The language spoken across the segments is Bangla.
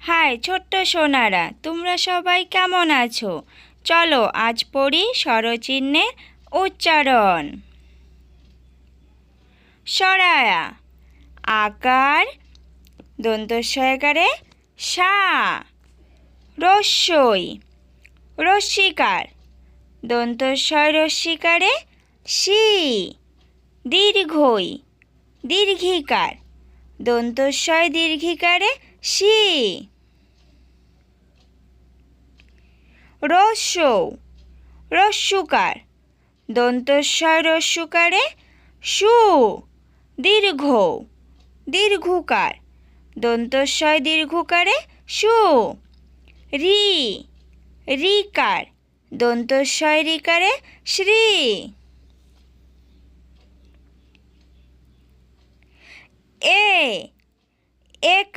হাই, ছোট্ট সোনারা, তোমরা সবাই কেমন আছো? চলো, আজ পড়ি স্বরচিহ্নের উচ্চারণ। সরায়া, আকার, দন্তস্বয়কারে সা, রস্যই রস্মিকার দন্তস্বয় রস্মিকারে সি, দীর্ঘই, দীর্ঘিকার। দন্তস্বয় দীর্ঘিকারে সি। রস্যৌ রস্যুকার দন্তস্বয় রস্যুকারে সু। দীর্ঘ, দীর্ঘকার, দন্তস্বয় দীর্ঘকারে সু। রি, রিকার, দন্তস্বয় রিকারে শ্রী।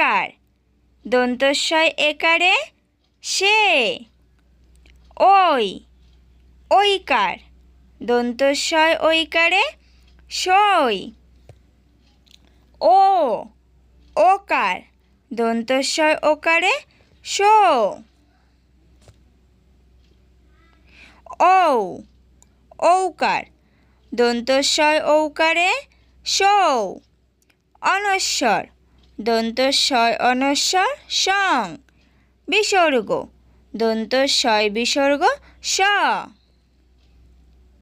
একার দন্তস্বয় একারে সে ওই ওই ঐকার। দন্তস্বয় ঐকারে সই, ও, ওকার। দন্তস্বয় ওকারে শো ঔ, ঔকার। দন্তস্বয় ঔকারে সৌ অনস্বর দন্তস্বয় অনস্বর সং। বিসর্গ। দন্তস্বয় বিসর্গ স।